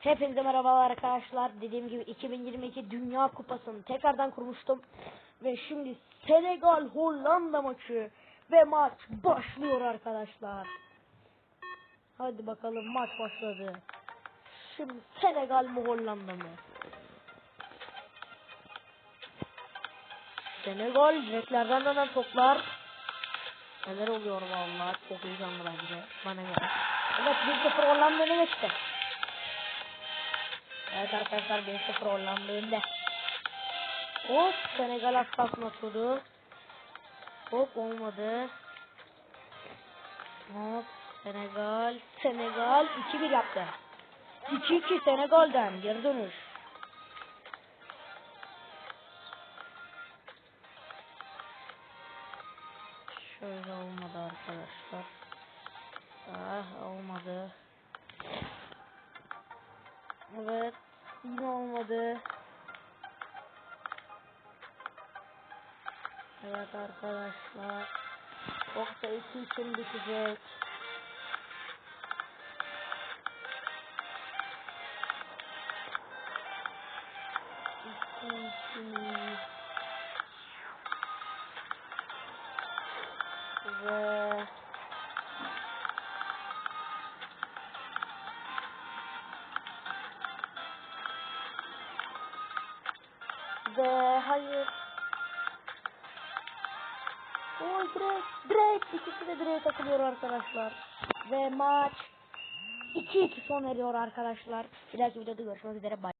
Hepinize merhabalar arkadaşlar. Dediğim gibi 2022 Dünya Kupası'nı tekrardan kurmuştum. Ve şimdi Senegal Hollanda maçı ve maç başlıyor arkadaşlar. Hadi bakalım maç başladı. Şimdi Senegal mi Hollanda mı? Senegal direklerden dönen toplar. Neler oluyor vallahi çok heyecanlı bence bana göre. Evet 1-0 Hollanda öne geçti. Evet arkadaşlar 1-0 Hollanda. Hop Senegal az kalsın atıyordu. Hop olmadı. Hop Senegal Senegal 2-1 yaptı. 2-2 Senegal'den geri dönüş. Şöyle olmadı arkadaşlar. Ah olmadı. Evet. Yine olmadı. Evet arkadaşlar. Yoksa iki için bitecek. Ve Ve hayır. Oy direkt, direkt ikisi de direğe takılıyor arkadaşlar. Ve maç 2-2 son eriyor arkadaşlar. Bir dahaki videoda görüşmek üzere. Bye.